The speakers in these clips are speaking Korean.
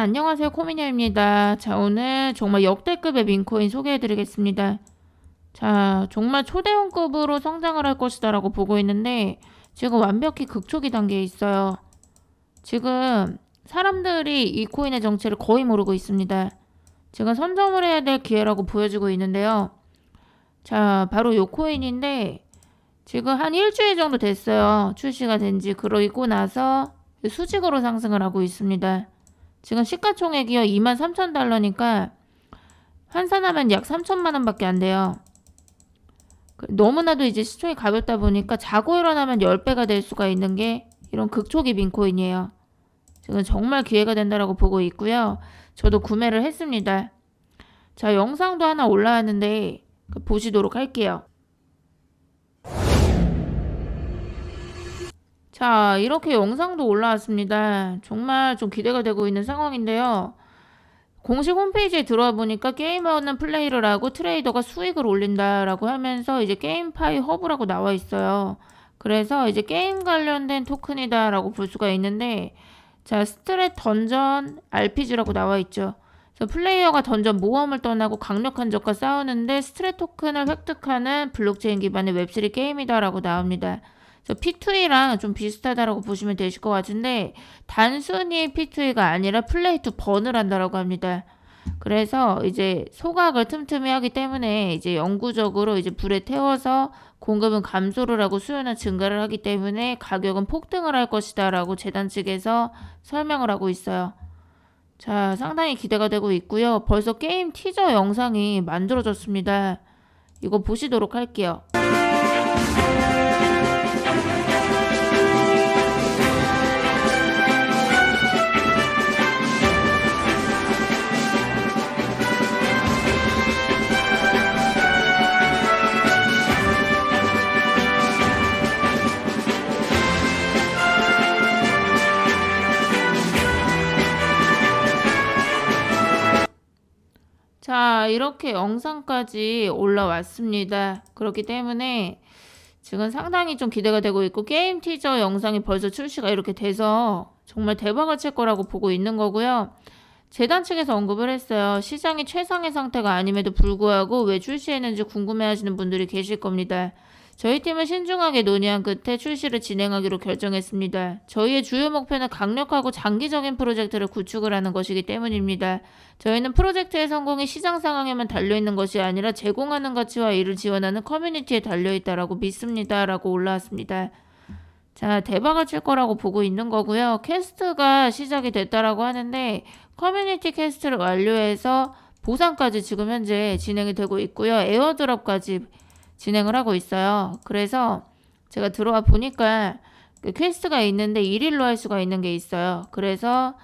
안녕하세요. 코미니아입니다. 자, 오늘 정말 역대급의 민코인 소개해드리겠습니다. 자, 정말 초대형급으로 성장을 할 것이다 라고 보고 있는데, 지금 완벽히 극초기 단계에 있어요. 지금 사람들이 이 코인의 정체를 거의 모르고 있습니다. 지금 선점을 해야 될 기회라고 보여지고 있는데요. 자, 바로 요 코인인데, 지금 한 일주일 정도 됐어요. 출시가 된 지. 그러고 나서 수직으로 상승을 하고 있습니다. 지금 시가총액이요 2만 3천 달러니까 환산하면 약 3천만 원밖에 안 돼요. 그- 너무나도 이제 시총이 가볍다 보니까 자고 일어나면 10배가 될 수가 있는 게 이런 극초기 민코인이에요. 지금 정말 기회가 된다라고 보고 있고요. 저도 구매를 했습니다. 자, 영상도 하나 올라왔는데 그 보시도록 할게요. 자, 이렇게 영상도 올라왔습니다. 정말 좀 기대가 되고 있는 상황인데요. 공식 홈페이지에 들어와 보니까 게이머는 플레이를 하고 트레이더가 수익을 올린다라고 하면서 이제 게임파이 허브라고 나와 있어요. 그래서 이제 게임 관련된 토큰이다라고 볼 수가 있는데 자, 스트레 던전 RPG라고 나와 있죠. 그래서 플레이어가 던전 모험을 떠나고 강력한 적과 싸우는데 스트레 토큰을 획득하는 블록체인 기반의 웹3 게임이다라고 나옵니다. 그래서 P2E랑 좀 비슷하다라고 보시면 되실 것 같은데 단순히 P2E가 아니라 플레이 투 번을 한다라고 합니다. 그래서 이제 소각을 틈틈이 하기 때문에 이제 영구적으로 이제 불에 태워서 공급은 감소를 하고 수요는 증가를 하기 때문에 가격은 폭등을 할 것이다라고 재단 측에서 설명을 하고 있어요. 자, 상당히 기대가 되고 있고요. 벌써 게임 티저 영상이 만들어졌습니다. 이거 보시도록 할게요. 자, 이렇게 영상까지 올라왔습니다. 그렇기 때문에 지금 상당히 좀 기대가 되고 있고 게임 티저 영상이 벌써 출시가 이렇게 돼서 정말 대박을 칠 거라고 보고 있는 거고요. 재단 측에서 언급을 했어요. 시장이 최상의 상태가 아님에도 불구하고 왜 출시했는지 궁금해하시는 분들이 계실 겁니다. 저희 팀은 신중하게 논의한 끝에 출시를 진행하기로 결정했습니다. 저희의 주요 목표는 강력하고 장기적인 프로젝트를 구축을 하는 것이기 때문입니다. 저희는 프로젝트의 성공이 시장 상황에만 달려있는 것이 아니라 제공하는 가치와 이를 지원하는 커뮤니티에 달려있다라고 믿습니다. 라고 올라왔습니다. 자, 대박을 칠 거라고 보고 있는 거고요. 캐스트가 시작이 됐다라고 하는데 커뮤니티 캐스트를 완료해서 보상까지 지금 현재 진행이 되고 있고요. 에어드랍까지 진행을 하고 있어요. 그래서 제가 들어와 보니까 그 퀘스트가 있는데 1일로 할 수가 있는 게 있어요. 그래서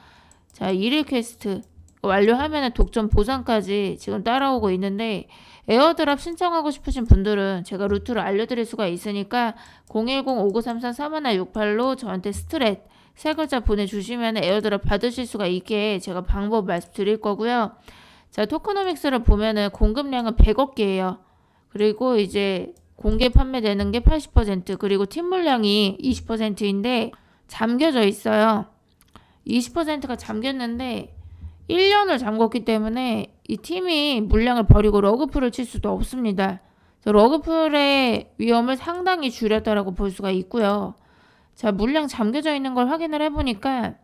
자, 1일 퀘스트 완료하면은 독점 보상까지 지금 따라오고 있는데 에어드랍 신청하고 싶으신 분들은 제가 루트를 알려드릴 수가 있으니까 010-5933-3168로 저한테 스트렛 세 글자 보내주시면 에어드랍 받으실 수가 있게 제가 방법 말씀드릴 거고요. 자, 토크노믹스를 보면은 공급량은 100억 개예요. 그리고 이제 공개 판매되는 게 80% 그리고 팀 물량이 20%인데 잠겨져 있어요. 20%가 잠겼는데 1년을 잠궜기 때문에 이 팀이 물량을 버리고 러그풀을 칠 수도 없습니다. 러그풀의 위험을 상당히 줄였다라고 볼 수가 있고요. 자, 물량 잠겨져 있는 걸 확인을 해보니까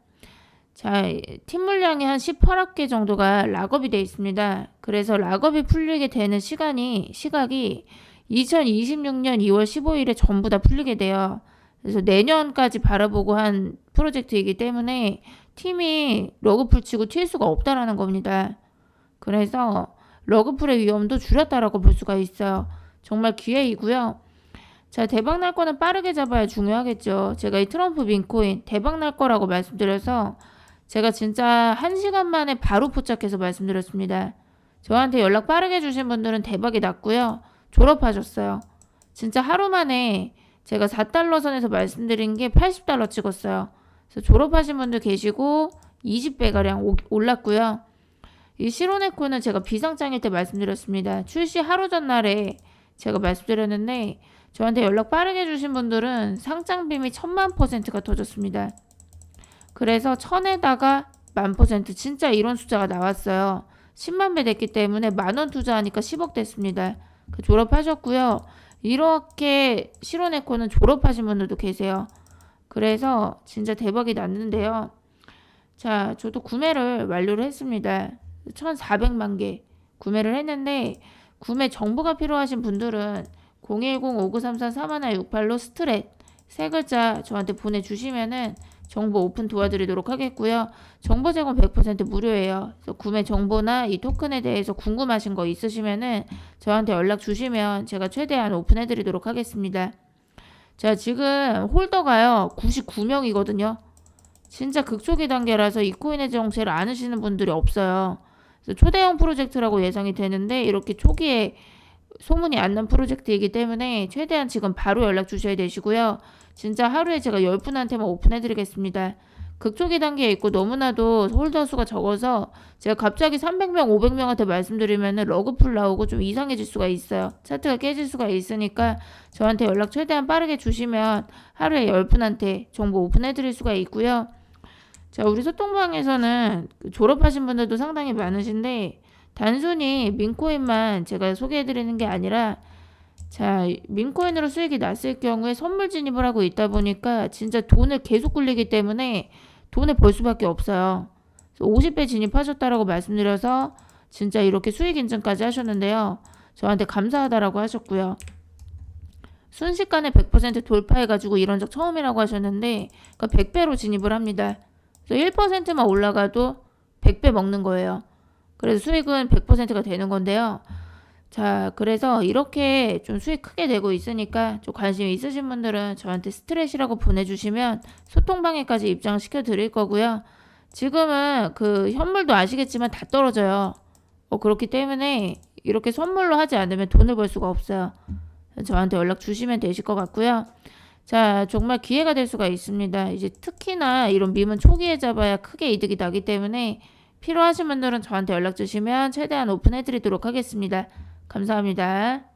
자, 팀 물량이 한 18억 개 정도가 락업이 돼 있습니다. 그래서 락업이 풀리게 되는 시간이 시각이 2026년 2월 15일에 전부 다 풀리게 돼요. 그래서 내년까지 바라보고 한 프로젝트이기 때문에 팀이 러그풀 치고 튈 수가 없다라는 겁니다. 그래서 러그풀의 위험도 줄였다라고 볼 수가 있어요. 정말 기회이고요. 자, 대박 날 거는 빠르게 잡아야 중요하겠죠. 제가 이 트럼프 민코인 대박 날 거라고 말씀드려서 제가 진짜 한 시간 만에 바로 포착해서 말씀드렸습니다. 저한테 연락 빠르게 주신 분들은 대박이 났고요. 졸업하셨어요. 진짜 하루 만에 제가 4달러 선에서 말씀드린 게 80달러 찍었어요. 그래서 졸업하신 분들 계시고 20배가량 올랐고요. 이 시로네코는 제가 비상장일 때 말씀드렸습니다. 출시 하루 전날에 제가 말씀드렸는데 저한테 연락 빠르게 주신 분들은 상장빔이 천만 퍼센트가 터졌습니다. 그래서 천에다가 만 퍼센트 진짜 이런 숫자가 나왔어요. 10만 배 됐기 때문에 만 원 투자하니까 10억 됐습니다. 그 졸업하셨고요. 이렇게 시로네코는 졸업하신 분들도 계세요. 그래서 진짜 대박이 났는데요. 자, 저도 구매를 완료를 했습니다. 1,400만 개 구매를 했는데 구매 정보가 필요하신 분들은 010-5934-3168로 스트렛 세 글자 저한테 보내주시면은 정보 오픈 도와드리도록 하겠고요. 정보 제공 100% 무료예요. 그래서 구매 정보나 이 토큰에 대해서 궁금하신 거 있으시면은 저한테 연락 주시면 제가 최대한 오픈해 드리도록 하겠습니다. 자, 지금 홀더가요 99명이거든요. 진짜 극초기 단계라서 이 코인의 정체를 아시는 분들이 없어요. 그래서 초대형 프로젝트라고 예상이 되는데 이렇게 초기에 소문이 안 난 프로젝트이기 때문에 최대한 지금 바로 연락 주셔야 되시고요. 진짜 하루에 제가 10분한테만 오픈해드리겠습니다. 극초기 단계에 있고 너무나도 홀더 수가 적어서 제가 갑자기 300명, 500명한테 말씀드리면 러그풀 나오고 좀 이상해질 수가 있어요. 차트가 깨질 수가 있으니까 저한테 연락 최대한 빠르게 주시면 하루에 10분한테 정보 오픈해드릴 수가 있고요. 자, 우리 소통방에서는 그 졸업하신 분들도 상당히 많으신데 단순히 민코인만 제가 소개해드리는 게 아니라 자, 민코인으로 수익이 났을 경우에 선물 진입을 하고 있다 보니까 진짜 돈을 계속 굴리기 때문에 돈을 벌 수밖에 없어요. 50배 진입하셨다라고 말씀드려서 진짜 이렇게 수익 인증까지 하셨는데요. 저한테 감사하다라고 하셨고요. 순식간에 100% 돌파해가지고 이런 적 처음이라고 하셨는데 그러니까 100배로 진입을 합니다. 그래서 1%만 올라가도 100배 먹는 거예요. 그래서 수익은 100%가 되는 건데요. 자, 그래서 이렇게 좀 수익 크게 내고 있으니까 좀 관심 있으신 분들은 저한테 스트레시라고 보내주시면 소통방에까지 입장시켜 드릴 거고요. 지금은 그 현물도 아시겠지만 다 떨어져요. 어, 그렇기 때문에 이렇게 선물로 하지 않으면 돈을 벌 수가 없어요. 저한테 연락 주시면 되실 것 같고요. 자, 정말 기회가 될 수가 있습니다. 이제 특히나 이런 밈은 초기에 잡아야 크게 이득이 나기 때문에 필요하신 분들은 저한테 연락 주시면 최대한 오픈해 드리도록 하겠습니다. 감사합니다.